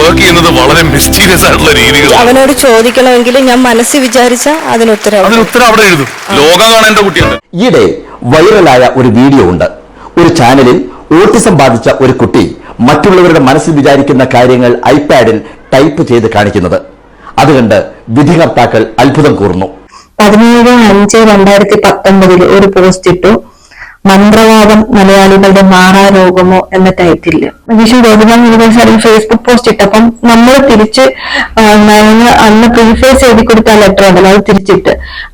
Work ചെയ്യുന്നത് വളരെ mysterious ആയിട്ടുള്ള രീതികൾ അവനോട് ചോദിക്കണമെങ്കിൽ ഞാൻ മനസ്സിൽ വിചാരിച്ച അതിന് ഉത്തരവ് അതിന് ഉത്തരം അവിടെ എഴുതും. ലോകം കാണേണ്ട കുട്ടിയുണ്ട്. ഈയിടെ വൈറലായ ഒരു വീഡിയോ ഉണ്ട്. ഒരു ചാനലിൽ ഓട്ടിസം ബാധിച്ച ഒരു കുട്ടി മറ്റുള്ളവരുടെ മനസ്സിൽ വിചാരിക്കുന്ന കാര്യങ്ങൾ ഐപാഡിൽ ടൈപ്പ് ചെയ്ത് കാണിക്കുന്നത്. അതുകണ്ട് വിധികർത്താക്കൾ അത്ഭുതം കൂർന്നു. പതിനേഴ് അഞ്ച് രണ്ടായിരത്തി പത്തൊമ്പതിൽ ഒരു പോസ്റ്റ് ഇട്ടു. മന്ത്രവാദം മലയാളികളുടെ മാറാരോഗമോ എന്ന title Vishu Gopinath university Facebook post ഇട്ടപ്പം നമ്മൾ തിരിച്ച് അന്ന് പ്രീഫേസ് എഴുതി കൊടുത്ത ലെറ്റർ ഉണ്ടല്ലോ അത് തിരിച്ചിട്ട്.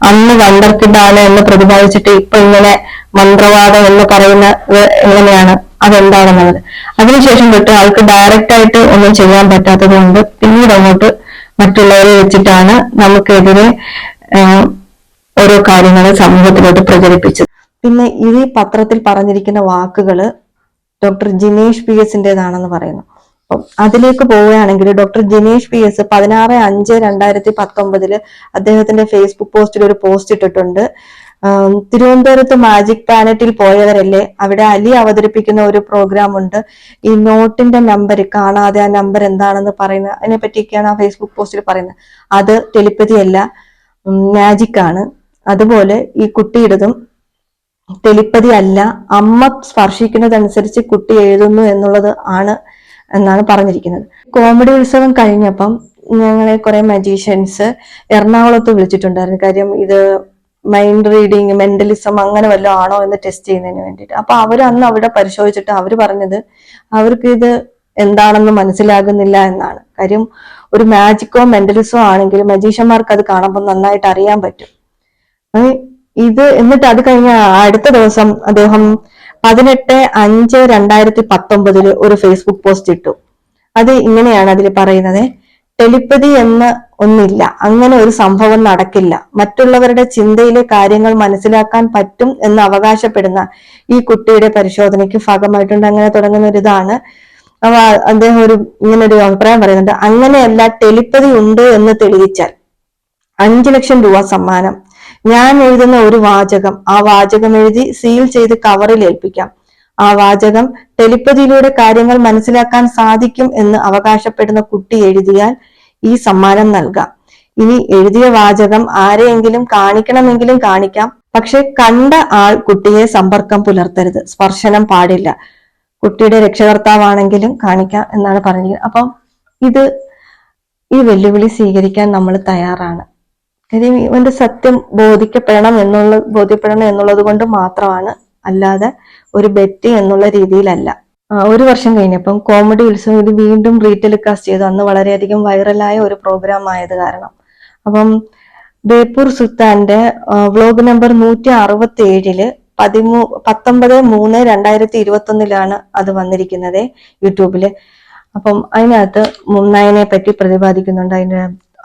അന്ന് വണ്ടർക്കിഡാണ് എന്ന് പ്രതിപാദിച്ചിട്ട് ഇപ്പൊ ഇങ്ങനെ മന്ത്രവാദം എന്ന് പറയുന്ന എങ്ങനെയാണ് അതെന്താണെന്നുള്ളത്. അതിനുശേഷം തൊട്ട് ആൾക്ക് ഡയറക്റ്റ് ആയിട്ട് ഒന്നും ചെയ്യാൻ പറ്റാത്തത് കൊണ്ട് പിന്നീട് അങ്ങോട്ട് മറ്റുള്ളവരെ വെച്ചിട്ടാണ് നമുക്കെതിരെ ഓരോ കാര്യങ്ങൾ സമൂഹത്തിലോട്ട് പ്രചരിപ്പിച്ചത്. പിന്നെ ഈ പത്രത്തിൽ പറഞ്ഞിരിക്കുന്ന വാക്കുകൾ ഡോക്ടർ ജിനേഷ് പി എസിന്റെതാണെന്ന് പറയുന്നു. അപ്പം അതിലേക്ക് പോവുകയാണെങ്കിൽ ഡോക്ടർ ജിനേഷ് പി എസ് പതിനാറ് അഞ്ച് രണ്ടായിരത്തി പത്തൊമ്പതിൽ അദ്ദേഹത്തിന്റെ ഫേസ്ബുക്ക് പോസ്റ്റിൽ ഒരു പോസ്റ്റ് ഇട്ടിട്ടുണ്ട്. തിരുവനന്തപുരത്ത് മാജിക് പ്ലാനറ്റിൽ പോയവരല്ലേ? അവിടെ അലി അവതരിപ്പിക്കുന്ന ഒരു പ്രോഗ്രാം ഉണ്ട്. ഈ നോട്ടിന്റെ നമ്പർ കാണാതെ ആ നമ്പർ എന്താണെന്ന് പറയുന്ന അതിനെ പറ്റിയൊക്കെയാണ് ആ ഫേസ്ബുക്ക് പോസ്റ്റിൽ പറയുന്നത്. അത് ടെലിപ്പതി അല്ല മാജിക് ആണ്. അതുപോലെ ഈ കുട്ടിയുടേതും ടെലിപ്പതി അല്ല. അമ്മ സ്പർശിക്കുന്നതനുസരിച്ച് കുട്ടി എഴുതുന്നു എന്നുള്ളത് ആണ് എന്നാണ് പറഞ്ഞിരിക്കുന്നത്. കോമഡി ഉത്സവം കഴിഞ്ഞപ്പം ഞങ്ങളെ കുറെ മജീഷ്യൻസ് എറണാകുളത്ത് വിളിച്ചിട്ടുണ്ടായിരുന്നു. കാര്യം ഇത് മൈൻഡ് റീഡിങ് മെന്റലിസം അങ്ങനെ വല്ലതും ആണോ എന്ന് ടെസ്റ്റ് ചെയ്യുന്നതിന് വേണ്ടിയിട്ട്. അപ്പൊ അവർ അന്ന് അവിടെ പരിശോധിച്ചിട്ട് അവർ പറഞ്ഞത് അവർക്ക് ഇത് എന്താണെന്ന് മനസ്സിലാകുന്നില്ല എന്നാണ്. കാര്യം ഒരു മാജിക്കോ മെന്റലിസോ ആണെങ്കിൽ മജീഷ്യന്മാർക്ക് അത് കാണുമ്പോൾ നന്നായിട്ട് അറിയാൻ പറ്റും. ഇത് എന്നിട്ട് അത് കഴിഞ്ഞ അടുത്ത ദിവസം അദ്ദേഹം പതിനെട്ട് അഞ്ച് രണ്ടായിരത്തി പത്തൊമ്പതിൽ ഒരു ഫേസ്ബുക്ക് പോസ്റ്റ് ഇട്ടു. അത് ഇങ്ങനെയാണ് അതിൽ പറയുന്നത്. ടെലിപ്പതി എന്ന് ഒന്നില്ല. അങ്ങനെ ഒരു സംഭവം നടക്കില്ല. മറ്റുള്ളവരുടെ ചിന്തയിലെ കാര്യങ്ങൾ മനസ്സിലാക്കാൻ പറ്റും എന്ന് അവകാശപ്പെടുന്ന ഈ കുട്ടിയുടെ പരിശോധനയ്ക്ക് ഭാഗമായിട്ടുണ്ട്. അങ്ങനെ തുടങ്ങുന്ന ഒരു ഇതാണ്. അദ്ദേഹം ഒരു ഇങ്ങനെ ഒരു അഭിപ്രായം പറയുന്നുണ്ട്. അങ്ങനെയല്ല ടെലിപ്പതി ഉണ്ട് എന്ന് തെളിയിച്ചാൽ അഞ്ചു ലക്ഷം രൂപ സമ്മാനം ഞാൻ എഴുതുന്ന ഒരു വാചകം. ആ വാചകം എഴുതി സീൽ ചെയ്ത് കവറിൽ ഏൽപ്പിക്കാം. ആ വാചകം ടെലിപ്പതിയിലൂടെ കാര്യങ്ങൾ മനസ്സിലാക്കാൻ സാധിക്കും എന്ന് അവകാശപ്പെടുന്ന കുട്ടി എഴുതിയാൽ ഈ സമ്മാനം നൽകാം. ഇനി എഴുതിയ വാചകം ആരെയെങ്കിലും കാണിക്കണമെങ്കിലും കാണിക്കാം. പക്ഷെ കണ്ട ആൾ കുട്ടിയെ സമ്പർക്കം പുലർത്തരുത്. സ്പർശനം പാടില്ല. കുട്ടിയുടെ രക്ഷകർത്താവാണെങ്കിലും കാണിക്കാം എന്നാണ് പറഞ്ഞിരിക്കുന്നത്. അപ്പം ഇത് ഈ വെല്ലുവിളി സ്വീകരിക്കാൻ നമ്മൾ തയ്യാറാണ്. കാര്യം ഇവന്റെ സത്യം ബോധിക്കപ്പെടണം എന്നുള്ള ബോധ്യപ്പെടണം എന്നുള്ളത് കൊണ്ട് മാത്രമാണ് അല്ലാതെ ഒരു ബെറ്റി എന്നുള്ള രീതിയിലല്ല. ഒരു വർഷം കഴിഞ്ഞപ്പം കോമഡി ഉത്സവം ഇത് വീണ്ടും റീടെലികാസ്റ്റ് ചെയ്തു. അന്ന് വളരെയധികം വൈറലായ ഒരു പ്രോഗ്രാം ആയത് കാരണം. അപ്പം ബേപ്പൂർ സുൽത്താന്റെ വ്ലോഗ് നമ്പർ നൂറ്റി അറുപത്തി ഏഴിൽ പതിമൂ പത്തൊമ്പത് മൂന്ന് രണ്ടായിരത്തി ഇരുപത്തി ഒന്നിലാണ് അത് വന്നിരിക്കുന്നത് യൂട്യൂബിൽ. അപ്പം അതിനകത്ത് മുന്നായനെ പറ്റി പ്രതിപാദിക്കുന്നുണ്ട്. അതിന്റെ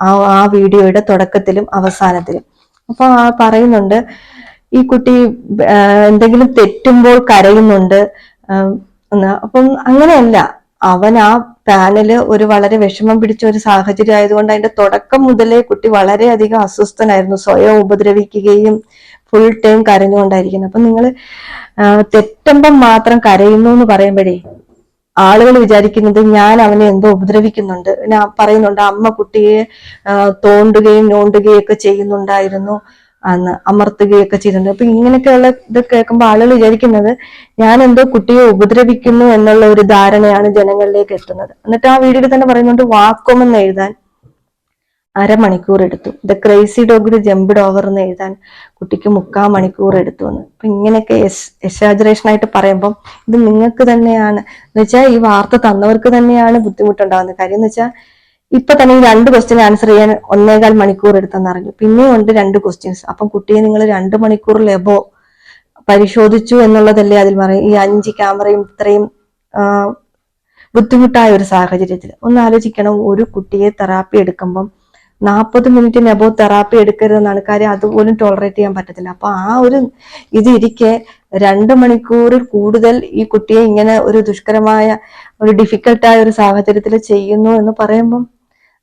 ആ ആ വീഡിയോയുടെ തുടക്കത്തിലും അവസാനത്തിലും. അപ്പൊ ആ പറയുന്നുണ്ട് ഈ കുട്ടി എന്തെങ്കിലും തെറ്റുമ്പോൾ കരയുന്നുണ്ട് അപ്പം അങ്ങനെയല്ല. അവൻ ആ പാനൽ ഒരു വളരെ വിഷമം പിടിച്ച ഒരു സാഹചര്യം ആയതുകൊണ്ട് അതിന്റെ തുടക്കം മുതലേ കുട്ടി വളരെയധികം അസ്വസ്ഥനായിരുന്നു. സ്വയം ഉപദ്രവിക്കുകയും ഫുൾ ടൈം കരഞ്ഞുകൊണ്ടായിരിക്കുന്നത് അപ്പൊ നിങ്ങൾ തെറ്റുമ്പം മാത്രം കരയുന്നു എന്ന് പറയുമ്പോഴേ ആളുകൾ വിചാരിക്കുന്നത് ഞാൻ അവനെ എന്തോ ഉപദ്രവിക്കുന്നുണ്ട്. ഞാൻ പറയുന്നുണ്ട് അമ്മ കുട്ടിയെ തോണ്ടുകയും നോണ്ടുകയും ഒക്കെ ചെയ്യുന്നുണ്ടായിരുന്നു അന്ന് അമർത്തുകയൊക്കെ ചെയ്യുന്നുണ്ട് അപ്പൊ ഇങ്ങനെയൊക്കെയുള്ള ഇത് കേൾക്കുമ്പോൾ ആളുകൾ വിചാരിക്കുന്നത് ഞാൻ എന്തോ കുട്ടിയെ ഉപദ്രവിക്കുന്നു എന്നുള്ള ഒരു ധാരണയാണ് ജനങ്ങളിലേക്ക് എത്തുന്നത്. എന്നിട്ട് ആ വീഡിയോയിൽ തന്നെ പറയുന്നുണ്ട് വാക്കോമെന്ന് എഴുതാൻ അരമണിക്കൂർ എടുത്തു. The crazy dog jump over എന്ന് എഴുതാൻ കുട്ടിക്ക് മുക്കാൽ മണിക്കൂർ എടുത്തു എന്ന്. അപ്പൊ ഇങ്ങനെയൊക്കെ എക്സാജറേഷൻ ആയിട്ട് പറയുമ്പം ഇത് നിങ്ങൾക്ക് തന്നെയാണ്. എന്ന് വെച്ചാൽ ഈ വാർത്ത തന്നവർക്ക് തന്നെയാണ് ബുദ്ധിമുട്ടുണ്ടാകുന്നത്. കാര്യം എന്ന് വെച്ചാൽ ഇപ്പൊ തന്നെ ഈ രണ്ട് ക്വസ്റ്റ്യൻ ആൻസർ ചെയ്യാൻ ഒന്നേകാൽ മണിക്കൂർ എടുത്തെന്ന് അറിഞ്ഞു. പിന്നെയും ഉണ്ട് രണ്ട് ക്വസ്റ്റ്യൻസ് അപ്പം കുട്ടിയെ നിങ്ങൾ രണ്ട് മണിക്കൂർ ലെബോ പരിശോധിച്ചു എന്നുള്ളതല്ലേ അതിൽ പറയും ഈ അഞ്ച് ക്യാമറയും ഇത്രയും ബുദ്ധിമുട്ടായ ഒരു സാഹചര്യത്തിൽ. ഒന്ന് ആലോചിക്കണം. ഒരു കുട്ടിയെ തെറാപ്പി എടുക്കുമ്പം നാൽപ്പത് മിനിറ്റിന് എബോ തെറാപ്പി എടുക്കരുതെന്നാണ് കാര്യം. അതുപോലും ടോളറേറ്റ് ചെയ്യാൻ പറ്റത്തില്ല. അപ്പൊ ആ ഒരു ഇത് ഇരിക്കെ രണ്ട് മണിക്കൂറിൽ കൂടുതൽ ഈ കുട്ടിയെ ഇങ്ങനെ ഒരു ദുഷ്കരമായ ഒരു ഡിഫിക്കൽട്ടായ ഒരു സാഹചര്യത്തിൽ ചെയ്യുന്നു എന്ന് പറയുമ്പം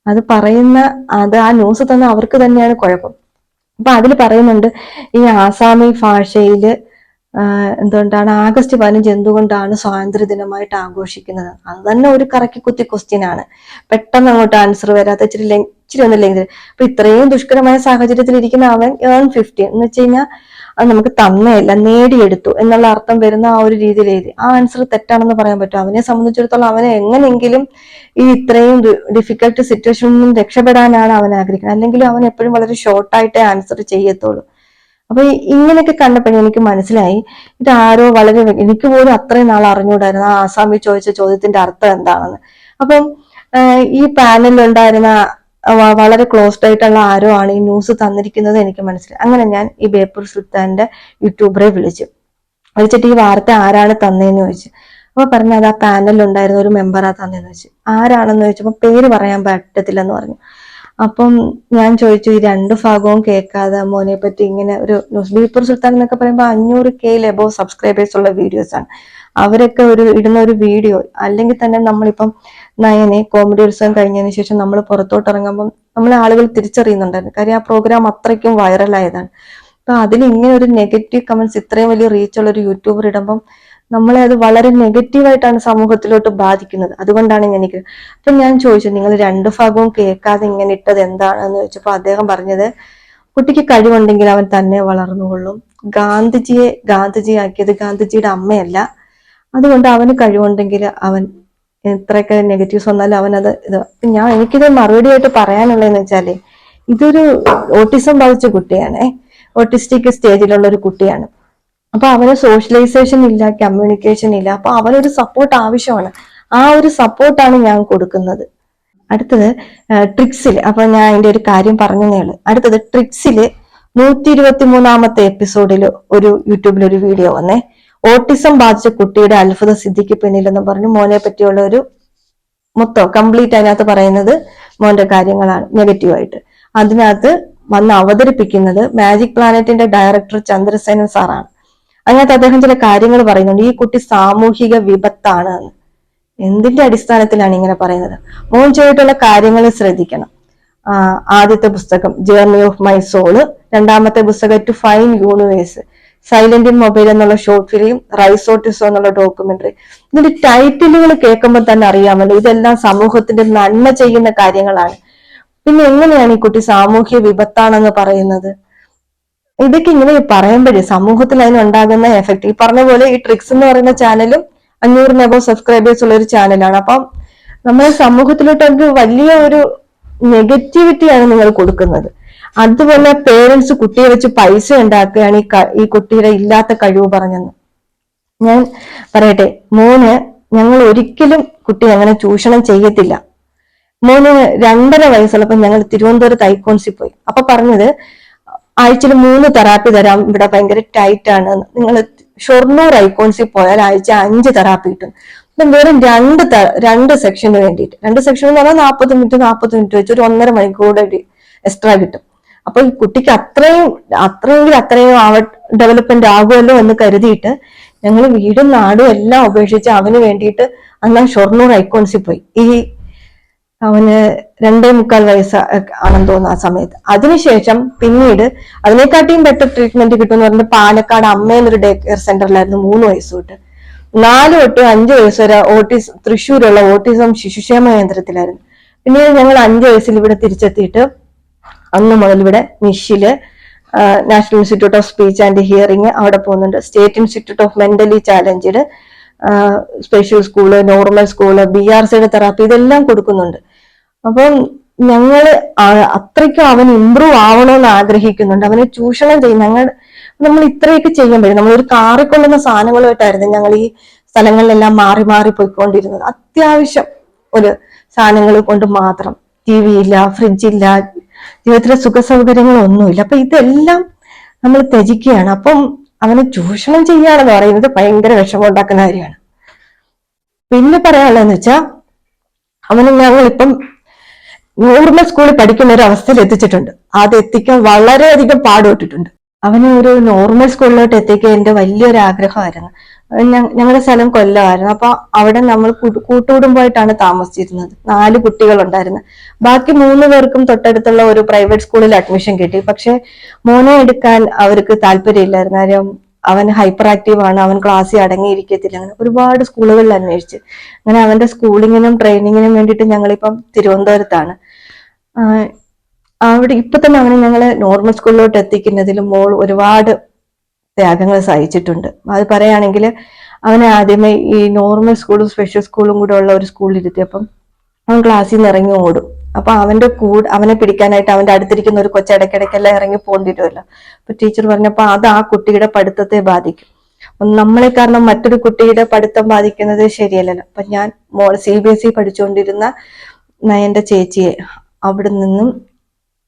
അത് പറയുന്ന അത് ആ ന്യൂസ് തന്നെ അവർക്ക് തന്നെയാണ് കുഴപ്പം. അപ്പൊ അതിൽ പറയുന്നുണ്ട് ഈ ആസാമി ഭാഷയിൽ എന്തുകൊണ്ടാണ് ആഗസ്റ്റ് പതിനഞ്ച് എന്തുകൊണ്ടാണ് സ്വാതന്ത്ര്യ ദിനമായിട്ട് ആഘോഷിക്കുന്നത്? അത് തന്നെ ഒരു കറക്കി കുത്തി ക്വസ്റ്റ്യൻ ആണ്. പെട്ടെന്ന് അങ്ങോട്ട് ആൻസർ വരാത്ത ഇച്ചിരി ഇച്ചിരി ഒന്നില്ലെങ്കിൽ അപ്പൊ ഇത്രയും ദുഷ്കരമായ സാഹചര്യത്തിൽ ഇരിക്കുന്ന അവൻ ഏൺ ഫിഫ്റ്റി എന്ന് വെച്ച് കഴിഞ്ഞാൽ അത് നമുക്ക് തന്നെയല്ല നേടിയെടുത്തു എന്നുള്ള അർത്ഥം വരുന്ന ആ ഒരു രീതിയിൽ എഴുതി. ആ ആൻസർ തെറ്റാണെന്ന് പറയാൻ പറ്റും. അവനെ സംബന്ധിച്ചിടത്തോളം അവനെ എങ്ങനെയെങ്കിലും ഈ ഇത്രയും ഡിഫിക്കൽട്ട് സിറ്റുവേഷനിൽ നിന്നും രക്ഷപ്പെടാനാണ് അവൻ ആഗ്രഹിക്കുന്നത്. അല്ലെങ്കിൽ അവൻ എപ്പോഴും വളരെ ഷോർട്ടായിട്ടേ ആൻസർ ചെയ്യത്തുള്ളൂ. അപ്പൊ ഇങ്ങനെയൊക്കെ കണ്ടപ്പോഴേ എനിക്ക് മനസ്സിലായി. ഇത് ആരോ വളരെ എനിക്ക് പോലും അത്രയും നാൾ അറിഞ്ഞുകൂടായിരുന്നു ആ ആസാമിൽ ചോദിച്ച ചോദ്യത്തിന്റെ അർത്ഥം എന്താണെന്ന്. അപ്പം ഈ പാനലിലുണ്ടായിരുന്ന വളരെ ക്ലോസ്ഡ് ആയിട്ടുള്ള ആരോ ആണ് ഈ ന്യൂസ് തന്നിരിക്കുന്നത് എനിക്ക് മനസ്സിലായി. അങ്ങനെ ഞാൻ ഈ ബേപ്പൂർ സുൽത്താന്റെ യൂട്യൂബറെ വിളിച്ചു. വിളിച്ചിട്ട് ഈ വാർത്ത ആരാണ് തന്നേന്ന് ചോദിച്ചു. അപ്പൊ പറഞ്ഞു അത് ആ പാനലിൽ ഉണ്ടായിരുന്ന ഒരു മെമ്പറാ തന്നേന്ന് ചോദിച്ചു. ആരാണെന്ന് ചോദിച്ചപ്പോ പേര് പറയാൻ പറ്റത്തില്ലെന്ന് പറഞ്ഞു. അപ്പം ഞാൻ ചോദിച്ചു ഈ രണ്ട് ഭാഗവും കേൾക്കാതെ മോനെ പറ്റി ഇങ്ങനെ ഒരു ന്യൂസ് ബീപ്പർ സുൽത്താൻ എന്നൊക്കെ പറയുമ്പോൾ അഞ്ഞൂറ് കെയിൽ എബോവ് സബ്സ്ക്രൈബേഴ്സ് ഉള്ള വീഡിയോസ് ആണ്. അവരൊക്കെ ഒരു ഇടുന്ന ഒരു വീഡിയോ അല്ലെങ്കിൽ തന്നെ നമ്മളിപ്പം നയനെ കോമഡി ഉത്സവം കഴിഞ്ഞതിന് ശേഷം നമ്മൾ പുറത്തോട്ട് ഇറങ്ങുമ്പം നമ്മളെ ആളുകൾ തിരിച്ചറിയുന്നുണ്ടായിരുന്നു. കാര്യം ആ പ്രോഗ്രാം അത്രയ്ക്കും വൈറലായതാണ് അപ്പൊ അതിൽ ഇങ്ങനെ ഒരു നെഗറ്റീവ് കമന്റ്സ് ഇത്രയും വലിയ റീച്ച് ഉള്ള ഒരു യൂട്യൂബർ ഇടുമ്പം നമ്മളെ അത് വളരെ നെഗറ്റീവായിട്ടാണ് സമൂഹത്തിലോട്ട് ബാധിക്കുന്നത്. അതുകൊണ്ടാണ് ഞാൻ എനിക്ക് അപ്പൊ ഞാൻ ചോദിച്ചു നിങ്ങൾ രണ്ട് ഭാഗവും കേൾക്കാതെ ഇങ്ങനെ ഇട്ടത് എന്താണെന്ന് ചോദിച്ചപ്പോൾ അദ്ദേഹം പറഞ്ഞത് കുട്ടിക്ക് കഴിവുണ്ടെങ്കിൽ അവൻ തന്നെ വളർന്നുകൊള്ളും. ഗാന്ധിജിയെ ഗാന്ധിജി ഗാന്ധിജിയാക്കിയത് ഗാന്ധിജിയുടെ അമ്മയല്ല. അതുകൊണ്ട് അവന് കഴിവുണ്ടെങ്കിൽ അവൻ എത്രയൊക്കെ നെഗറ്റീവ്സ് വന്നാലും അവൻ അത് ഇത് ഞാൻ എനിക്കിത് മറുപടിയായിട്ട് പറയാനുള്ളതെന്ന് വെച്ചാൽ ഇതൊരു ഓട്ടിസം ബാധിച്ച കുട്ടിയാണേ. ഓട്ടിസ്റ്റിക് സ്റ്റേജിലുള്ള ഒരു കുട്ടിയാണ്. അപ്പൊ അവന് സോഷ്യലൈസേഷൻ ഇല്ല കമ്മ്യൂണിക്കേഷൻ ഇല്ല. അപ്പൊ അവനൊരു സപ്പോർട്ട് ആവശ്യമാണ്. ആ ഒരു സപ്പോർട്ടാണ് ഞാൻ കൊടുക്കുന്നത്. അടുത്തത് ട്രിക്സിൽ അപ്പൊ ഞാൻ അതിന്റെ ഒരു കാര്യം പറഞ്ഞതേ ഉള്ളൂ. അടുത്തത് ട്രിക്സിൽ നൂറ്റി ഇരുപത്തി മൂന്നാമത്തെ എപ്പിസോഡിൽ ഒരു യൂട്യൂബിൽ ഒരു വീഡിയോ വന്നേ. ഓട്ടിസം ബാധിച്ച കുട്ടിയുടെ അത്ഭുത സിദ്ധിക്ക് പിന്നിലെന്ന് പറഞ്ഞു. മോനെ പറ്റിയുള്ള ഒരു മൊത്തം കംപ്ലീറ്റ് അതിനകത്ത് പറയുന്നത് മോന്റെ കാര്യങ്ങളാണ് നെഗറ്റീവായിട്ട് അതിനകത്ത് വന്ന് അവതരിപ്പിക്കുന്നത് മാജിക് പ്ലാനറ്റിന്റെ ഡയറക്ടർ ചന്ദ്രസേനൻ സാറാണ്. അതിനകത്ത് അദ്ദേഹം ചില കാര്യങ്ങൾ പറയുന്നുണ്ട്. ഈ കുട്ടി സാമൂഹിക വിപത്താണ് എന്ന്. എന്തിന്റെ അടിസ്ഥാനത്തിലാണ് ഇങ്ങനെ പറയുന്നത്? മോൻ ചെയ്തിട്ടുള്ള കാര്യങ്ങൾ ശ്രദ്ധിക്കണം. ആദ്യത്തെ പുസ്തകം ജേർണി ഓഫ് മൈ സോൾ രണ്ടാമത്തെ പുസ്തകം to fine universe silent in mobile എന്നുള്ള ഷോർട്ട് ഫിലിം റൈസോട്ടിസോ എന്നുള്ള ഡോക്യുമെന്ററി ഇതിന്റെ ടൈറ്റിലുകൾ കേൾക്കുമ്പോൾ തന്നെ അറിയാമല്ലോ ഇതെല്ലാം സമൂഹത്തിന്റെ നന്മ ചെയ്യുന്ന കാര്യങ്ങളാണ്. പിന്നെ എങ്ങനെയാണ് ഈ കുട്ടി സാമൂഹ്യ വിപത്താണെന്ന് പറയുന്നത്? ഇതൊക്കെ ഇങ്ങനെ പറയുമ്പോഴേ സമൂഹത്തിൽ അതിനുണ്ടാകുന്ന എഫക്ട് ഈ പറഞ്ഞ പോലെ ഈ ട്രിക്സ് എന്ന് പറയുന്ന ചാനലും അഞ്ഞൂറിനബോ സബ്സ്ക്രൈബേഴ്സ് ഉള്ള ഒരു ചാനലാണ് അപ്പം നമ്മളെ സമൂഹത്തിലോട്ട് ഒരു വലിയ ഒരു നെഗറ്റിവിറ്റിയാണ് നിങ്ങൾ കൊടുക്കുന്നത്. അതുപോലെ പേരൻസ് കുട്ടിയെ വെച്ച് പൈസ ഉണ്ടാക്കുകയാണ് ഈ ഈ കുട്ടിയുടെ ഇല്ലാത്ത കഴിവ് പറഞ്ഞെന്ന്. ഞാൻ പറയട്ടെ മോന് ഞങ്ങൾ ഒരിക്കലും കുട്ടി അങ്ങനെ ചൂഷണം ചെയ്യത്തില്ല. മോന് രണ്ടര വയസ്സുള്ളപ്പോ ഞങ്ങൾ തിരുവനന്തപുരത്ത് ഐക്കോൺസിൽ പോയി. അപ്പൊ പറഞ്ഞത് ആഴ്ചയിൽ മൂന്ന് തെറാപ്പി തരാം. ഇവിടെ ഭയങ്കര ടൈറ്റ് ആണ്. നിങ്ങൾ ഷൊർണൂർ ഐക്കോൺസിൽ പോയാൽ ആഴ്ച അഞ്ച് തെറാപ്പി കിട്ടും. അപ്പം വെറും രണ്ട് രണ്ട് സെക്ഷന് വേണ്ടിയിട്ട്. രണ്ട് സെക്ഷൻ എന്ന് പറഞ്ഞാൽ നാൽപ്പത് മിനിറ്റ് നാൽപ്പത് മിനിറ്റ് വെച്ച് ഒരു ഒന്നര മണിക്കൂർ എക്സ്ട്രാ കിട്ടും. അപ്പൊ ഈ കുട്ടിക്ക് അത്രയും അത്രയെങ്കിൽ അത്രയും ആവ ഡെവലപ്മെന്റ് ആകുമല്ലോ എന്ന് കരുതിയിട്ട് ഞങ്ങൾ വീടും നാടും എല്ലാം ഉപേക്ഷിച്ച് അവന് വേണ്ടിയിട്ട് അന്ന് ഷൊർണൂർ ഐക്കോൺസിൽ പോയി. ഈ അവന് രണ്ടേ മുക്കാൽ വയസ്സ് ആണെന്ന് തോന്നുന്നു ആ സമയത്ത്. അതിനുശേഷം പിന്നീട് അതിനെക്കാട്ടിയും ബെറ്റർ ട്രീറ്റ്മെന്റ് കിട്ടുമെന്ന് പറഞ്ഞിട്ട് പാലക്കാട് അമ്മ എന്നൊരു ഡേ കെയർ സെന്ററിലായിരുന്നു മൂന്ന് വയസ്സ് തൊട്ട്. നാല് തൊട്ട് അഞ്ച് വയസ്സ് വരെ ഓട്ടിസം തൃശ്ശൂരുള്ള ഓട്ടിസം ശിശുക്ഷേമ കേന്ദ്രത്തിലായിരുന്നു. പിന്നീട് ഞങ്ങൾ അഞ്ച് വയസ്സിൽ ഇവിടെ തിരിച്ചെത്തിയിട്ട് അന്ന് മുതൽ ഇവിടെ നിഷിൽ national institute of speech and hearing അവിടെ പോകുന്നുണ്ട്. State institute of mentally challenged special school normal school B R സിയുടെ തെറാപ്പി ഇതെല്ലാം കൊടുക്കുന്നുണ്ട്. അപ്പം ഞങ്ങൾ അത്രയ്ക്കും അവൻ ഇമ്പ്രൂവ് ആവണമെന്ന് ആഗ്രഹിക്കുന്നുണ്ട്. അവനെ ചൂഷണം ചെയ്യും. ഞങ്ങൾ നമ്മൾ ഇത്രയൊക്കെ ചെയ്യുമ്പോഴേ നമ്മൾ ഒരു കാറിൽ കൊണ്ടുവന്ന സാധനങ്ങളുമായിട്ടായിരുന്നു ഞങ്ങൾ ഈ സ്ഥലങ്ങളിലെല്ലാം മാറി മാറി പോയിക്കൊണ്ടിരുന്നത്. അത്യാവശ്യം ഒരു സാധനങ്ങൾ കൊണ്ട് മാത്രം. ടി വി ഇല്ല ഫ്രിഡ്ജ് ഇല്ല ജീവിതത്തിലെ സുഖ സൗകര്യങ്ങളൊന്നുമില്ല അപ്പൊ ഇതെല്ലാം നമ്മൾ ത്യജിക്കുകയാണ്. അപ്പം അവനെ ചൂഷണം ചെയ്യുകയാണെന്ന് പറയുന്നത് ഭയങ്കര വിഷമം ഉണ്ടാക്കുന്ന കാര്യമാണ്. പിന്നെ പറയാനുള്ളതെന്ന് വെച്ചാൽ അവന് ഞങ്ങളിപ്പം നോർമൽ സ്കൂളിൽ പഠിക്കുന്ന ഒരു അവസ്ഥയിൽ എത്തിച്ചിട്ടുണ്ട്. അത് എത്തിക്കാൻ വളരെയധികം പാടുപെട്ടിട്ടുണ്ട്. അവനെ ഒരു നോർമൽ സ്കൂളിലോട്ട് എത്തിക്കാൻ എന്റെ വലിയൊരു ആഗ്രഹമായിരുന്നു ഞങ്ങളുടെ സ്ഥലം കൊല്ലമായിരുന്നു. അപ്പൊ അവിടെ നമ്മൾ കൂട്ടു- കൂട്ടുകുടുംബമായിട്ടാണ് താമസിച്ചിരുന്നത്. നാല് കുട്ടികളുണ്ടായിരുന്നു. ബാക്കി മൂന്ന് പേർക്കും തൊട്ടടുത്തുള്ള ഒരു പ്രൈവറ്റ് സ്കൂളിൽ അഡ്മിഷൻ കിട്ടി. പക്ഷെ മോനെ എടുക്കാൻ അവർക്ക് താല്പര്യമില്ലായിരുന്നു. കാര്യം അവൻ ഹൈപ്പർ ആക്റ്റീവ് ആണ്. അവൻ ക്ലാസ്സിൽ അടങ്ങിയിരിക്കത്തില്ല. അങ്ങനെ ഒരുപാട് സ്കൂളുകളിൽ അന്വേഷിച്ച്. അങ്ങനെ അവന്റെ സ്കൂളിങ്ങിനും ട്രെയിനിങ്ങിനും വേണ്ടിയിട്ട് ഞങ്ങളിപ്പം തിരുവനന്തപുരത്താണ്. അവിടെ ഇപ്പൊ തന്നെ അവനെ ഞങ്ങൾ നോർമൽ സ്കൂളിലോട്ട് എത്തിക്കുന്നതിലും മോൾ ഒരുപാട് ത്യാഗങ്ങൾ സഹിച്ചിട്ടുണ്ട്. അത് പറയുകയാണെങ്കിൽ അവനെ ആദ്യമേ ഈ നോർമൽ സ്കൂളും സ്പെഷ്യൽ സ്കൂളും കൂടെ ഉള്ള ഒരു സ്കൂളിലിരുത്തിയപ്പം അവൻ ക്ലാസ്സിൽ നിന്ന് ഇറങ്ങി ഓടും. അപ്പൊ അവന്റെ കൂടെ അവനെ പിടിക്കാനായിട്ട് അവന്റെ അടുത്തിരിക്കുന്ന ഒരു കൊച്ചു ഇടയ്ക്കിടയ്ക്കെല്ലാം ഇറങ്ങി പോകേണ്ടി വരുമല്ലോ അപ്പൊ ടീച്ചർ പറഞ്ഞപ്പോൾ അത് ആ കുട്ടിയുടെ പഠിത്തത്തെ ബാധിക്കും. നമ്മളെ കാരണം മറ്റൊരു കുട്ടിയുടെ പഠിത്തം ബാധിക്കുന്നത് ശരിയല്ലല്ലോ. അപ്പൊ ഞാൻ മോൾ സി ബി എസ് ഇ പഠിച്ചുകൊണ്ടിരുന്ന നയന്റെ ചേച്ചിയെ അവിടെ നിന്നും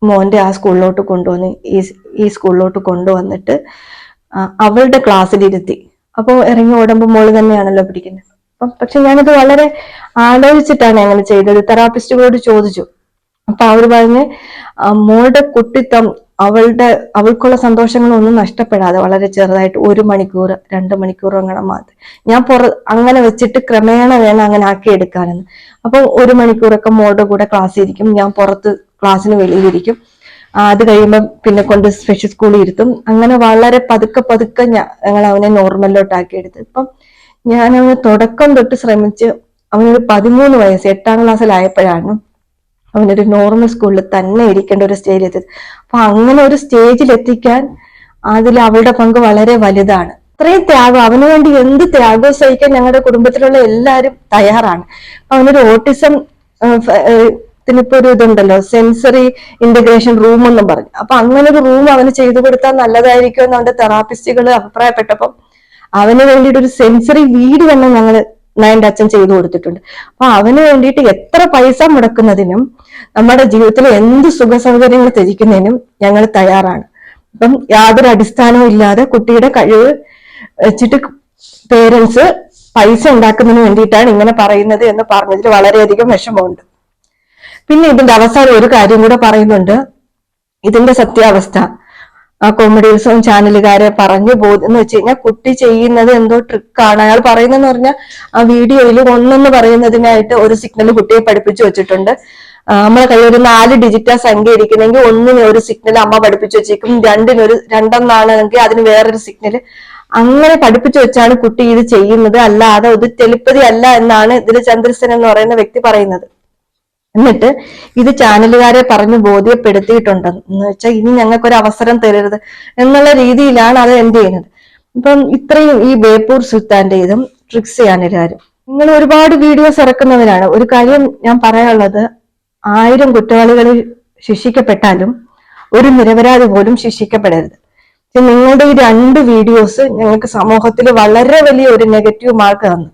മോന്റെ ആ സ്കൂളിലോട്ട് കൊണ്ടുവന്ന് ഈ ഈ സ്കൂളിലോട്ട് കൊണ്ടുവന്നിട്ട് അവളുടെ ക്ലാസ്സിലിരുത്തി. അപ്പോൾ ഇറങ്ങി ഓടുമ്പോൾ മോൾ തന്നെയാണല്ലോ പിടിക്കുന്നത്. അപ്പം പക്ഷെ ഞാനത് വളരെ ആലോചിച്ചിട്ടാണ് അങ്ങനെ ചെയ്തത്. തെറാപ്പിസ്റ്റുകളോട് ചോദിച്ചു. അപ്പൊ അവർ പറഞ്ഞ് മോളുടെ കുട്ടിത്തം അവളുടെ അവൾക്കുള്ള സന്തോഷങ്ങളൊന്നും നഷ്ടപ്പെടാതെ വളരെ ചെറുതായിട്ട് ഒരു മണിക്കൂർ രണ്ട് മണിക്കൂർ അങ്ങനെ മാത്രം ഞാൻ പുറ അങ്ങനെ വെച്ചിട്ട് ക്രമേണ വേണം അങ്ങനെ ആക്കി എടുക്കാനെന്ന് അപ്പൊ ഒരു മണിക്കൂറൊക്കെ മോളുടെ കൂടെ ക്ലാസ് ഇരിക്കും ഞാൻ പുറത്ത് ക്ലാസ്സിന് വെളിയിലിരിക്കും. അത് കഴിയുമ്പോൾ പിന്നെ കൊണ്ട് സ്പെഷ്യൽ സ്കൂളിൽ ഇരുത്തും. അങ്ങനെ വളരെ പതുക്കെ പതുക്കെ ഞങ്ങൾ അവനെ നോർമലിലോട്ടാക്കി എടുത്തു. ഇപ്പം ഞാൻ അവന് തുടക്കം തൊട്ട് ശ്രമിച്ച് അവനൊരു പതിമൂന്ന് വയസ്സ് എട്ടാം ക്ലാസ്സിലായപ്പോഴാണ് അവനൊരു നോർമൽ സ്കൂളിൽ തന്നെ ഇരിക്കേണ്ട ഒരു സ്റ്റേജിൽ എത്തി അപ്പൊ അങ്ങനെ ഒരു സ്റ്റേജിൽ എത്തിക്കാൻ അതിൽ അവളുടെ പങ്ക് വളരെ വലുതാണ്. അത്രയും ത്യാഗം അവന് വേണ്ടി എന്ത് ത്യാഗവും സഹിക്കാൻ ഞങ്ങളുടെ കുടുംബത്തിലുള്ള എല്ലാവരും തയ്യാറാണ്. അവനൊരു ഓട്ടിസം ത്തിനിപ്പോ ഒരു ഇതുണ്ടല്ലോ സെൻസറി ഇന്റഗ്രേഷൻ റൂം എന്നും പറഞ്ഞു. അപ്പൊ അങ്ങനെ ഒരു റൂം അവന് ചെയ്തു കൊടുത്താൽ നല്ലതായിരിക്കും എന്ന് അവന്റെ തെറാപ്പിസ്റ്റുകൾ അഭിപ്രായപ്പെട്ടപ്പം അവന് വേണ്ടിയിട്ട് ഒരു സെൻസറി വീട് തന്നെ ഞങ്ങൾ നയന്റെ അച്ഛൻ ചെയ്തു കൊടുത്തിട്ടുണ്ട്. അപ്പൊ അവന് വേണ്ടിയിട്ട് എത്ര പൈസ മുടക്കുന്നതിനും നമ്മുടെ ജീവിതത്തിൽ എന്ത് സുഖ സൗകര്യങ്ങൾ ത്യജിക്കുന്നതിനും ഞങ്ങൾ തയ്യാറാണ്. അപ്പം യാതൊരു അടിസ്ഥാനവും ഇല്ലാതെ കുട്ടിയുടെ കഴിവ് വെച്ചിട്ട് പേരൻസ് പൈസ ഉണ്ടാക്കുന്നതിന് വേണ്ടിയിട്ടാണ് ഇങ്ങനെ പറയുന്നത് എന്ന് പറഞ്ഞതിൽ വളരെയധികം വിഷമമുണ്ട്. പിന്നെ ഇതിന്റെ അവസാനം ഒരു കാര്യം കൂടെ പറയുന്നുണ്ട്. ഇതിന്റെ സത്യാവസ്ഥ. ആ കോമഡി ഉത്സവം ചാനലുകാരെ പറഞ്ഞു പോകും എന്ന് വെച്ച് കഴിഞ്ഞാൽ കുട്ടി ചെയ്യുന്നത് എന്തോ ട്രിക്കാണ് അയാൾ പറയുന്നതെന്ന് പറഞ്ഞാൽ ആ വീഡിയോയിൽ ഒന്നെന്ന് പറയുന്നതിനായിട്ട് ഒരു സിഗ്നൽ കുട്ടിയെ പഠിപ്പിച്ചു വെച്ചിട്ടുണ്ട്. നമ്മളെ കയ്യിൽ ഒരു നാല് ഡിജിറ്റൽ സംഖ്യ ഇരിക്കുന്നെങ്കിൽ ഒന്നിന് ഒരു സിഗ്നൽ അമ്മ പഠിപ്പിച്ചു വെച്ചേക്കും. രണ്ടിനൊരു രണ്ടെന്നാണെങ്കിൽ അതിന് വേറൊരു സിഗ്നൽ അങ്ങനെ പഠിപ്പിച്ചു വെച്ചാണ് കുട്ടി ഇത് ചെയ്യുന്നത്. അല്ലാതെ ഇത് ടെലിപ്പതി അല്ല എന്നാണ് ഇതിൽ ചന്ദ്രസൻ എന്ന് പറയുന്ന വ്യക്തി പറയുന്നത്. എന്നിട്ട് ഇത് ചാനലുകാരെ പറഞ്ഞു ബോധ്യപ്പെടുത്തിയിട്ടുണ്ട്. എന്ന് വെച്ചാൽ ഇനി ഞങ്ങൾക്കൊരു അവസരം തരരുത് എന്നുള്ള രീതിയിലാണ് അത് എന്ത് ചെയ്യുന്നത്. ഇപ്പം ഇത്രയും ഈ ബേപ്പൂർ സുൽത്താന്റെ ഇതും ട്രിക്സ് ചാനലുകാരും നിങ്ങൾ ഒരുപാട് വീഡിയോസ് ഇറക്കുന്നവരാണ്. ഒരു കാര്യം ഞാൻ പറയാനുള്ളത് ആയിരം കുറ്റവാളികളിൽ ശിക്ഷിക്കപ്പെട്ടാലും ഒരു നിരപരാധി പോലും ശിക്ഷിക്കപ്പെടരുത്. നിങ്ങളുടെ ഈ രണ്ട് വീഡിയോസ് ഞങ്ങൾക്ക് സമൂഹത്തിൽ വളരെ വലിയ ഒരു നെഗറ്റീവ് മാർക്ക് തന്നു.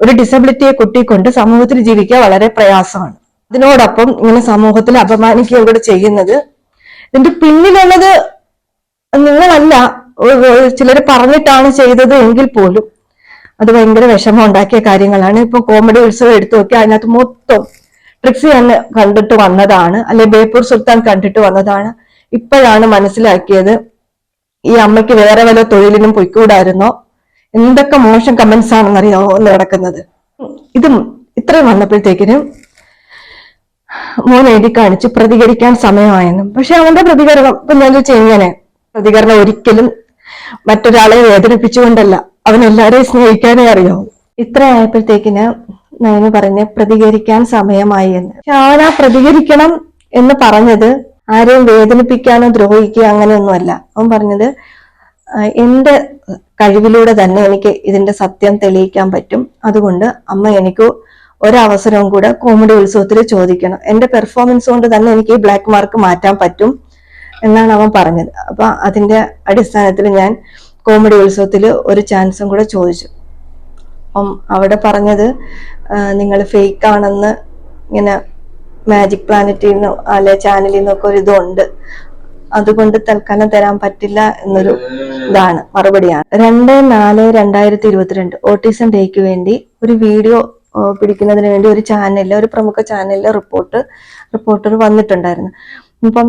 ഒരു ഡിസബിലിറ്റിയെ കുട്ടിക്കൊണ്ട് സമൂഹത്തിൽ ജീവിക്കാൻ വളരെ പ്രയാസമാണ്. അതിനോടൊപ്പം ഇങ്ങനെ സമൂഹത്തിൽ അപമാനിക്കുക കൂടെ ചെയ്യുന്നത്. ഇതിന്റെ പിന്നിലുള്ളത് നിങ്ങളല്ല. ചിലർ പറഞ്ഞിട്ടാണ് ചെയ്തത് എങ്കിൽ പോലും അത് ഭയങ്കര വിഷമം ഉണ്ടാക്കിയ കാര്യങ്ങളാണ്. ഇപ്പൊ കോമഡി ഉത്സവം എടുത്തു നോക്കി അതിനകത്ത് മൊത്തം ട്രിക്സി തന്നെ കണ്ടിട്ട് വന്നതാണ്. അല്ലെ ബേപ്പൂർ സുൽത്താൻ കണ്ടിട്ട് വന്നതാണ്. ഇപ്പോഴാണ് മനസ്സിലാക്കിയത് ഈ അമ്മയ്ക്ക് വേറെ വല്ല തൊഴിലിനും പൊയ്ക്കൂടായിരുന്നോ? എന്തൊക്കെ മോശം കമന്റ്സ് ആണെന്നറിയാമോ നടക്കുന്നത്? കിടക്കുന്നത് ഇതും ഇത്രയും വന്നപ്പോഴത്തേക്കിനും മോൻ എഴുതി കാണിച്ച് പ്രതികരിക്കാൻ സമയമായെന്നും. പക്ഷെ അവന്റെ പ്രതികരണം ഞാൻ എങ്ങനെ? പ്രതികരണം ഒരിക്കലും മറ്റൊരാളെ വേദനിപ്പിച്ചുകൊണ്ടല്ല. അവൻ എല്ലാരെയും സ്നേഹിക്കാനേ അറിയാവൂ ഇത്ര ആയപ്പോഴത്തേക്കിന് നയന് പറഞ്ഞ് പ്രതികരിക്കാൻ സമയമായി എന്ന്. പക്ഷെ അവൻ ആ പ്രതികരിക്കണം എന്ന് പറഞ്ഞത് ആരെയും വേദനിപ്പിക്കാനോ ദ്രോഹിക്കുകയോ അങ്ങനെയൊന്നുമല്ല. അവൻ പറഞ്ഞത് എന്റെ കഴിവിലൂടെ തന്നെ എനിക്ക് ഇതിന്റെ സത്യം തെളിയിക്കാൻ പറ്റും. അതുകൊണ്ട് അമ്മ എനിക്ക് ഒരവസരവും കൂടെ കോമഡി ഉത്സവത്തിൽ ചോദിക്കണം. എന്റെ പെർഫോമൻസ് കൊണ്ട് തന്നെ എനിക്ക് ഈ ബ്ലാക്ക് മാർക്ക് മാറ്റാൻ പറ്റും എന്നാണ് അവൻ പറഞ്ഞത്. അപ്പൊ അതിന്റെ അടിസ്ഥാനത്തിൽ ഞാൻ കോമഡി ഉത്സവത്തിൽ ഒരു ചാൻസും കൂടെ ചോദിച്ചു. അപ്പം അവിടെ പറഞ്ഞത് നിങ്ങൾ ഫേക്ക് ആണെന്ന് ഇങ്ങനെ മാജിക് പ്ലാനറ്റിൽ നിന്നോ അല്ലെ ചാനലിൽ നിന്നൊക്കെ ഒരു ഇതുണ്ട്. അതുകൊണ്ട് തൽക്കാലം തരാൻ പറ്റില്ല എന്നൊരു ഇതാണ് മറുപടിയാണ്. രണ്ട് നാല് രണ്ടായിരത്തി ഇരുപത്തിരണ്ട് ഓട്ടിസം ഡേക്ക് വേണ്ടി ഒരു വീഡിയോ പിടിക്കുന്നതിന് വേണ്ടി ഒരു ചാനലിൽ ഒരു പ്രമുഖ ചാനലിൽ റിപ്പോർട്ട് റിപ്പോർട്ടർ വന്നിട്ടുണ്ടായിരുന്നു. അപ്പം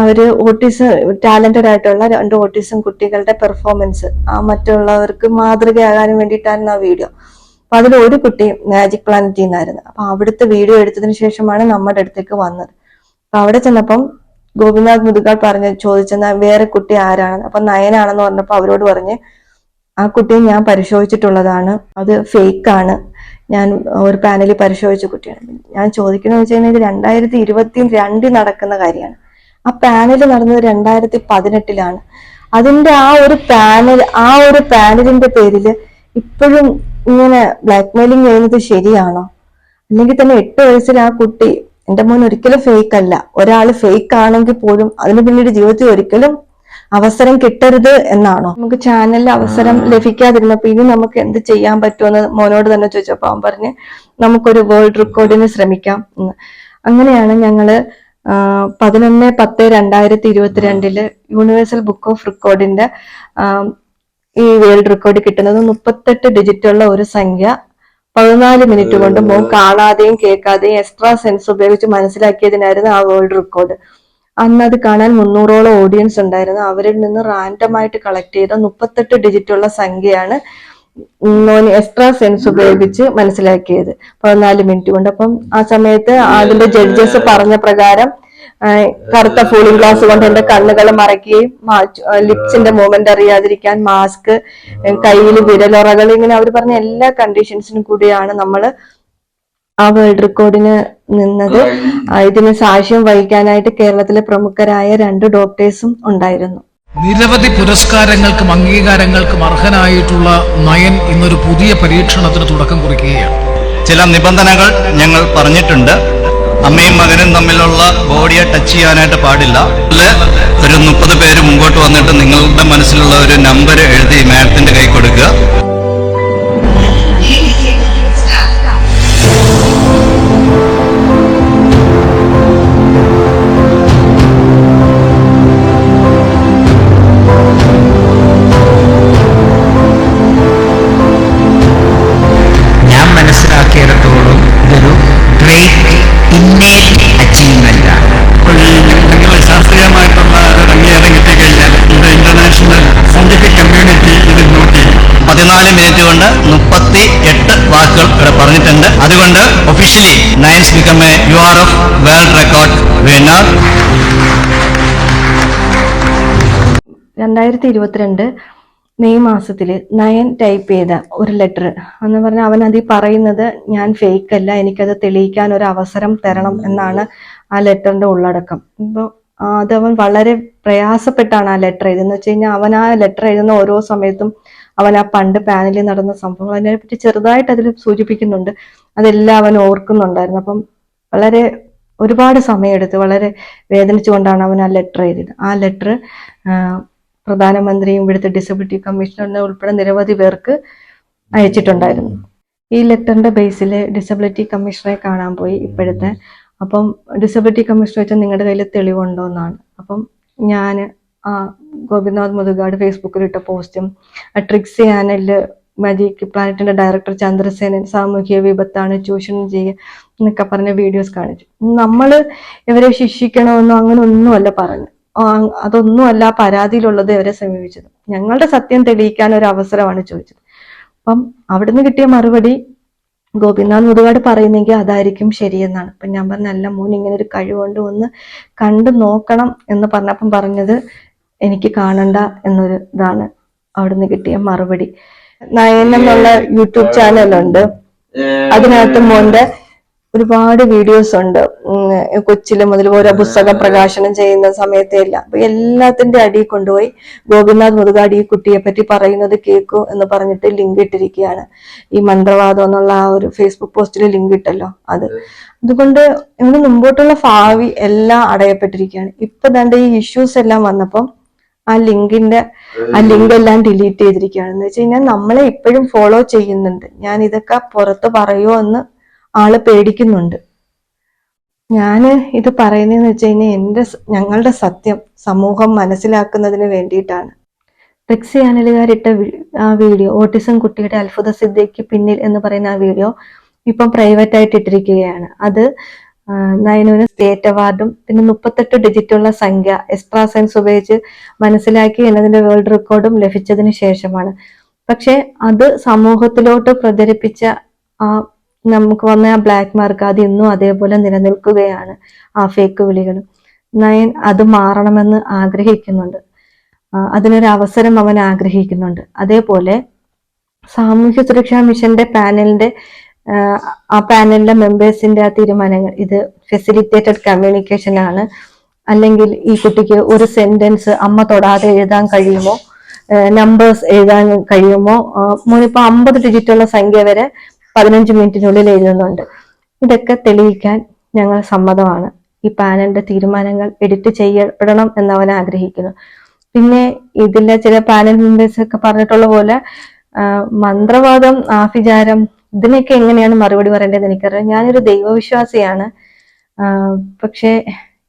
അവർ ഓട്ടിസം ടാലന്റഡ് ആയിട്ടുള്ള രണ്ട് ഓട്ടിസം കുട്ടികളുടെ പെർഫോമൻസ് ആ മറ്റുള്ളവർക്ക് മാതൃകയാകാനും വേണ്ടിയിട്ടായിരുന്നു ആ വീഡിയോ അപ്പൊ അതിൽ ഒരു കുട്ടി മാജിക് പ്ലാനറ്റിൽ നിന്നായിരുന്നു അപ്പൊ അവിടുത്തെ വീഡിയോ എടുത്തതിന് ശേഷമാണ് നമ്മുടെ അടുത്തേക്ക് വന്നത്. അപ്പൊ അവിടെ ചെന്നപ്പം ഗോപിനാഥ് മുതുകാൾ പറഞ്ഞ് ചോദിച്ചെന്ന വേറെ കുട്ടി ആരാണെന്ന്? അപ്പൊ നയനാണെന്ന് പറഞ്ഞപ്പോൾ അവരോട് പറഞ്ഞ് ആ കുട്ടിയെ ഞാൻ പരിശോധിച്ചിട്ടുള്ളതാണ്. അത് ഫേക്ക് ആണ്. ഞാൻ ഒരു പാനലിൽ പരിശോധിച്ച കുട്ടിയാണ്. ഞാൻ ചോദിക്കുന്നത് വെച്ച് കഴിഞ്ഞാൽ ഇത് രണ്ടായിരത്തി ഇരുപത്തി രണ്ടിൽ നടക്കുന്ന കാര്യമാണ്. ആ പാനൽ നടന്നത് രണ്ടായിരത്തി പതിനെട്ടിലാണ് അതിന്റെ ആ ഒരു പാനൽ ആ ഒരു പാനലിന്റെ പേരിൽ ഇപ്പോഴും ഇങ്ങനെ ബ്ലാക്ക് മെയിലിംഗ് ചെയ്യുന്നത് ശരിയാണോ? അല്ലെങ്കിൽ തന്നെ എട്ട് വയസ്സിൽ ആ കുട്ടി എന്റെ മോൻ ഒരിക്കലും ഫേക്ക് അല്ല. ഒരാൾ ഫേക്ക് ആണെങ്കിൽ പോലും അതിന് പിന്നീട് ജീവിതത്തിൽ ഒരിക്കലും അവസരം കിട്ടരുത് എന്നാണോ? നമുക്ക് ചാനലിൽ അവസരം ലഭിക്കാതിരുന്നപ്പോ ഇനി നമുക്ക് എന്ത് ചെയ്യാൻ പറ്റുമെന്ന് മോനോട് തന്നെ ചോദിച്ചപ്പോ അവൻ പറഞ്ഞ് നമുക്കൊരു വേൾഡ് റെക്കോർഡിന് ശ്രമിക്കാം. എന്ന്. അങ്ങനെയാണ് ഞങ്ങൾ പതിനൊന്ന് പത്ത് രണ്ടായിരത്തി ഇരുപത്തിരണ്ടിൽ യൂണിവേഴ്സൽ ബുക്ക് ഓഫ് റെക്കോർഡിന്റെ ഈ വേൾഡ് റെക്കോർഡ് കിട്ടുന്നത് മുപ്പത്തെട്ട് ഡിജിറ്റുള്ള ഒരു സംഖ്യ പതിനാല് മിനിറ്റ് കൊണ്ട് മോൻ കാണാതെയും കേൾക്കാതെയും എക്സ്ട്രാ സെൻസ് ഉപയോഗിച്ച് മനസ്സിലാക്കിയതിനായിരുന്നു ആ വേൾഡ് റെക്കോർഡ് അന്ന് അത് കാണാൻ മുന്നൂറോളം ഓഡിയൻസ് ഉണ്ടായിരുന്നു. അവരിൽ നിന്ന് റാൻഡമായിട്ട് കളക്ട് ചെയ്ത മുപ്പത്തെട്ട് ഡിജിറ്റുള്ള സംഖ്യയാണ് എക്സ്ട്രാ സെൻസ് ഉപയോഗിച്ച് മനസ്സിലാക്കിയത്. പതിനാല് മിനിറ്റ് കൊണ്ട്. അപ്പം ആ സമയത്ത് അതിന്റെ ജഡ്ജസ് പറഞ്ഞ പ്രകാരം കറുത്ത ഫൂളിംഗ് ഗ്ലാസ് കൊണ്ട് എന്റെ കണ്ണുകൾ മറയ്ക്കുകയും ലിപ്സിന്റെ മൂവ്മെന്റ് അറിയാതിരിക്കാൻ മാസ്ക് കയ്യിൽ വിരലുറകൾ ഇങ്ങനെ അവർ പറഞ്ഞ എല്ലാ കണ്ടീഷൻസിനും കൂടിയാണ് നമ്മൾ ആ വേൾഡ് റെക്കോർഡിന് നിന്നത്. ഇതിന് സാക്ഷ്യം വഹിക്കാനായിട്ട് കേരളത്തിലെ പ്രമുഖരായ രണ്ട് ഡോക്ടേഴ്സും ഉണ്ടായിരുന്നു. നിരവധി പുരസ്കാരങ്ങൾക്കും അംഗീകാരങ്ങൾക്കും അർഹനായിട്ടുള്ള നയൻ ഇന്നൊരു പുതിയ പരീക്ഷണത്തിന് തുടക്കം കുറിക്കുകയാണ്. ചില നിബന്ധനകൾ ഞങ്ങൾ പറഞ്ഞിട്ടുണ്ട്. അമ്മയും മകനും തമ്മിലുള്ള ബോഡിയെ ടച്ച് ചെയ്യാനായിട്ട് പാടില്ല. ഒരു മുപ്പത് പേര് മുമ്പോട്ട് വന്നിട്ട് നിങ്ങളുടെ മനസ്സിലുള്ള ഒരു നമ്പർ എഴുതി മാഡത്തിന്റെ കൈ കൊടുക്കുക. പതിനാല് മിനിറ്റ് കൊണ്ട് മുപ്പത്തി എട്ട് വാക്കുകൾ ഇവിടെ പറഞ്ഞിട്ടുണ്ട്. അതുകൊണ്ട് officially Nayans become a U R F world record winner രണ്ടായിരത്തി ഇരുപത്തിരണ്ട് മെയ് മാസത്തിൽ നയൻ ടൈപ്പ് ചെയ്ത ഒരു ലെറ്റർ എന്ന് പറഞ്ഞാൽ അവൻ അതിൽ പറയുന്നത് ഞാൻ ഫേക്ക് അല്ല എനിക്കത് തെളിയിക്കാൻ ഒരു അവസരം തരണം എന്നാണ് ആ ലെറ്ററിന്റെ ഉള്ളടക്കം. ഇപ്പോൾ അവൻ വളരെ പ്രയാസപ്പെട്ടാണ് ആ ലെറ്റർ എഴുതുന്നത്. വെച്ച് കഴിഞ്ഞാൽ അവൻ ആ ലെറ്റർ എഴുതുന്ന ഓരോ സമയത്തും അവൻ ആ പണ്ട് പാനലിൽ നടന്ന സംഭവങ്ങൾ അതിനെപ്പറ്റി ചെറുതായിട്ട് അതിൽ സൂചിപ്പിക്കുന്നുണ്ട്. അതെല്ലാം അവൻ ഓർക്കുന്നുണ്ടായിരുന്നു. അപ്പം വളരെ ഒരുപാട് സമയമെടുത്ത് വളരെ വേദനിച്ചുകൊണ്ടാണ് അവൻ ആ ലെറ്റർ എഴുതിയത്. ആ ലെറ്റർ പ്രധാനമന്ത്രിയും ഇവിടുത്തെ ഡിസബിലിറ്റി കമ്മീഷണറിനെ ഉൾപ്പെടെ നിരവധി പേർക്ക് അയച്ചിട്ടുണ്ടായിരുന്നു. ഈ ലെറ്ററിന്റെ ബേസിൽ ഡിസബിലിറ്റി കമ്മീഷണറെ കാണാൻ പോയി ഇപ്പോഴത്തെ. അപ്പം ഡിസബിലിറ്റി കമ്മീഷണർ വെച്ചാൽ നിങ്ങളുടെ കയ്യിൽ തെളിവുണ്ടോ എന്നാണ്. അപ്പം ഞാൻ ഗോപിനാഥ് മുതുകാട് ഫേസ്ബുക്കിൽ ഇട്ട പോസ്റ്റും ട്രിക്സ് ചാനലിൽ മജിക് പ്ലാനറ്റിന്റെ ഡയറക്ടർ ചന്ദ്രസേനൻ സാമൂഹിക വിപത്താണ് ചൂഷണം ചെയ്യുക എന്നൊക്കെ പറഞ്ഞ വീഡിയോസ് കാണിച്ചു. നമ്മൾ ഇവരെ ശിക്ഷിക്കണമെന്നോ അങ്ങനെ ഒന്നുമല്ല പറഞ്ഞു അതൊന്നുമല്ല പരാതിയിലുള്ളത് ഇവരെ സമീപിച്ചത്. ഞങ്ങളുടെ സത്യം തെളിയിക്കാൻ ഒരു അവസരമാണ് ചോദിച്ചത്. അപ്പം അവിടുന്ന് കിട്ടിയ മറുപടി ഗോപിനാഥ് മുതുകാട് പറയുന്നെങ്കിൽ അതായിരിക്കും ശരിയെന്നാണ്. അപ്പം ഞാൻ പറഞ്ഞ അല്ല മോൻ ഇങ്ങനെ ഒരു കഴിവുണ്ട് ഒന്ന് കണ്ടു നോക്കണം എന്ന് പറഞ്ഞപ്പം പറഞ്ഞത് എനിക്ക് കാണണ്ട എന്നൊരു ഇതാണ് അവിടുന്ന് കിട്ടിയ മറുപടി. നയൻ എന്നുള്ള യൂട്യൂബ് ചാനലുണ്ട്. അതിനകത്ത് മോന്റെ ഒരുപാട് വീഡിയോസ് ഉണ്ട്. കൊച്ചിലെ മുതൽ ഓരോ പുസ്തകം പ്രകാശനം ചെയ്യുന്ന സമയത്തെ എല്ലാം. അപ്പൊ എല്ലാത്തിന്റെ അടിയിൽ കൊണ്ടുപോയി ഗോപിനാഥ് മുതുകാടി ഈ കുട്ടിയെ പറ്റി പറയുന്നത് കേൾക്കൂ എന്ന് പറഞ്ഞിട്ട് ലിങ്ക് ഇട്ടിരിക്കുകയാണ്. ഈ മന്ത്രവാദം എന്നുള്ള ആ ഒരു ഫേസ്ബുക്ക് പോസ്റ്റിൽ ലിങ്ക് ഇട്ടല്ലോ അത്. അതുകൊണ്ട് ഇവിടെ മുമ്പോട്ടുള്ള ഭാവി എല്ലാം അടയപ്പെട്ടിരിക്കുകയാണ്. ഇപ്പൊ തന്റെ ഈ ഇഷ്യൂസ് എല്ലാം വന്നപ്പം ആ ലിങ്കിന്റെ ആ ലിങ്ക് എല്ലാം ഡിലീറ്റ് ചെയ്തിരിക്കുകയാണ്. എന്ന് വെച്ച് കഴിഞ്ഞാൽ നമ്മളെ ഇപ്പോഴും ഫോളോ ചെയ്യുന്നുണ്ട്. ഞാൻ ഇതൊക്കെ പുറത്ത് പറയുമോ എന്ന് ആൾ പേടിക്കുന്നുണ്ട്. ഞാൻ ഇത് പറയുന്നതെന്ന് വെച്ച് കഴിഞ്ഞാൽ എന്റെ ഞങ്ങളുടെ സത്യം സമൂഹം മനസ്സിലാക്കുന്നതിന് വേണ്ടിയിട്ടാണ്. ട്രിക്സി ചാനലുകാരിട്ട ആ വീഡിയോ ഓട്ടിസം കുട്ടിയുടെ അത്ഭുത സിദ്ധിക്ക് പിന്നിൽ എന്ന് പറയുന്ന ആ വീഡിയോ ഇപ്പം പ്രൈവറ്റ് ആയിട്ട് ഇട്ടിരിക്കുകയാണ്. അത് നയനുവിന് സ്റ്റേറ്റ് അവാർഡും പിന്നെ മുപ്പത്തെട്ട് ഡിജിറ്റുള്ള സംഖ്യ എക്സ്ട്രാ സയൻസ് ഉപയോഗിച്ച് മനസ്സിലാക്കി എന്നതിന്റെ വേൾഡ് റെക്കോർഡും ലഭിച്ചതിന് ശേഷമാണ്. പക്ഷെ അത് സമൂഹത്തിലോട്ട് പ്രചരിപ്പിച്ച ആ നമുക്ക് വന്ന ആ ബ്ലാക്ക് മാർക്ക് അത് ഇന്നും അതേപോലെ നിലനിൽക്കുകയാണ് ആ ഫേക്ക് വിളികൾ. നയൻ അത് മാറണമെന്ന് ആഗ്രഹിക്കുന്നുണ്ട്. അതിനൊരു അവസരം അവൻ ആഗ്രഹിക്കുന്നുണ്ട്. അതേപോലെ സാമൂഹ്യ സുരക്ഷാ മിഷന്റെ പാനലിന്റെ ആ, പാനലിലെ മെമ്പേഴ്സിന്റെ ആ തീരുമാനങ്ങൾ ഇത് ഫെസിലിറ്റേറ്റഡ് കമ്മ്യൂണിക്കേഷൻ ആണ്. അല്ലെങ്കിൽ ഈ കുട്ടിക്ക് ഒരു സെന്റൻസ് അമ്മ തൊടാതെ എഴുതാൻ കഴിയുമോ? നമ്പേഴ്സ് എഴുതാൻ കഴിയുമോ? മോനിപ്പോ അമ്പത് ഡിജിറ്റുള്ള സംഖ്യ വരെ പതിനഞ്ച് മിനിറ്റിനുള്ളിൽ എഴുതുന്നുണ്ട്. ഇതൊക്കെ തെളിയിക്കാൻ ഞങ്ങൾ സമ്മതമാണ്. ഈ പാനലിന്റെ തീരുമാനങ്ങൾ എഡിറ്റ് ചെയ്യപ്പെടണം എന്ന് അവൻ ആഗ്രഹിക്കുന്നു. പിന്നെ ഇതിലെ ചില പാനൽ മെമ്പേഴ്സ് ഒക്കെ പറഞ്ഞിട്ടുള്ള പോലെ മന്ത്രവാദം ആഭിചാരം ഇതിനൊക്കെ എങ്ങനെയാണ് മറുപടി പറയേണ്ടത് എനിക്കറിയാം ഞാനൊരു ദൈവവിശ്വാസിയാണ്. പക്ഷേ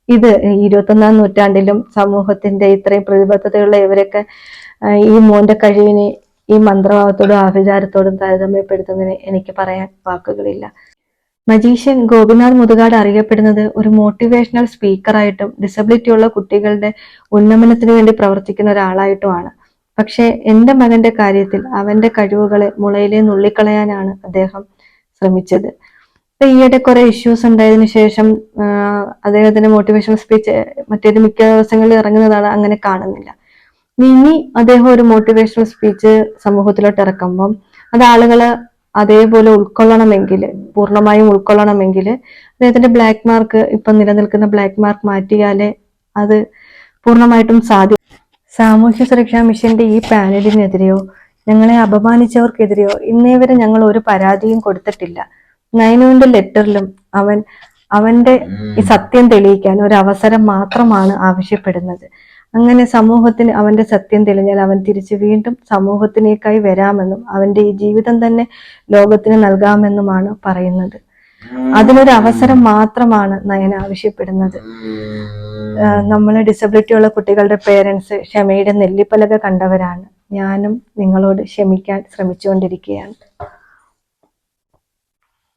ഇത് ഇരുപത്തൊന്നാം നൂറ്റാണ്ടിലും സമൂഹത്തിന്റെ ഇത്രയും പ്രതിബദ്ധതയുള്ള ഇവരൊക്കെ ഈ മോന്റെ കഴിവിനെ ഈ മന്ത്രഭാവത്തോടും ആഭിചാരത്തോടും താരതമ്യപ്പെടുത്തുന്നതിന് എനിക്ക് പറയാൻ വാക്കുകളില്ല. മജീഷ്യൻ ഗോപിനാഥ് മുതുകാട് അറിയപ്പെടുന്നത് ഒരു മോട്ടിവേഷണൽ സ്പീക്കറായിട്ടും ഡിസബിലിറ്റി ഉള്ള കുട്ടികളുടെ ഉന്നമനത്തിന് വേണ്ടി പ്രവർത്തിക്കുന്ന ഒരാളായിട്ടുമാണ്. പക്ഷേ എന്റെ മകന്റെ കാര്യത്തിൽ അവന്റെ കഴിവുകളെ മുളയിലെ നുള്ളിക്കളയാനാണ് അദ്ദേഹം ശ്രമിച്ചത്. ഇപ്പൊ ഈയിടെ കുറെ ഇഷ്യൂസ് ഉണ്ടായതിനു ശേഷം അദ്ദേഹത്തിന്റെ മോട്ടിവേഷണൽ സ്പീച്ച് മറ്റേത് മിക്ക ദിവസങ്ങളിൽ ഇറങ്ങുന്നതാണ് അങ്ങനെ കാണുന്നില്ല. ഇനി അദ്ദേഹം ഒരു മോട്ടിവേഷണൽ സ്പീച്ച് സമൂഹത്തിലോട്ട് ഇറക്കുമ്പം അത് ആളുകൾ അതേപോലെ ഉൾക്കൊള്ളണമെങ്കിൽ പൂർണമായും ഉൾക്കൊള്ളണമെങ്കിൽ അദ്ദേഹത്തിന്റെ ബ്ലാക്ക് മാർക്ക് ഇപ്പൊ നിലനിൽക്കുന്ന ബ്ലാക്ക് മാർക്ക് മാറ്റിയാലേ അത് പൂർണമായിട്ടും സാധ്യ സാമൂഹ്യ സുരക്ഷാ മിഷന്റെ ഈ പാനലിനെതിരെയോ ഞങ്ങളെ അപമാനിച്ചവർക്കെതിരെയോ ഇന്നേ വരെ ഞങ്ങൾ ഒരു പരാതിയും കൊടുത്തിട്ടില്ല. നൈനുവിന്റെ ലെറ്ററിലും അവൻ അവന്റെ ഈ സത്യം തെളിയിക്കാൻ ഒരു അവസരം മാത്രമാണ് ആവശ്യപ്പെടുന്നത്. അങ്ങനെ സമൂഹത്തിന് അവന്റെ സത്യം തെളിഞ്ഞാൽ അവൻ തിരിച്ച് വീണ്ടും സമൂഹത്തിനേക്കായി വരാമെന്നും അവന്റെ ഈ ജീവിതം തന്നെ ലോകത്തിന് നൽകാമെന്നുമാണ് പറയുന്നത്. അതിനൊരു അവസരം മാത്രമാണ് നയന ആവശ്യപ്പെടുന്നത്. നമ്മൾ ഡിസബിലിറ്റി ഉള്ള കുട്ടികളുടെ പേരൻസ് ക്ഷമയുടെ നെല്ലിപ്പലക കണ്ടവരാണ്. ഞാനും നിങ്ങളോട് ക്ഷമിക്കാൻ ശ്രമിച്ചുകൊണ്ടിരിക്കുകയാണ്.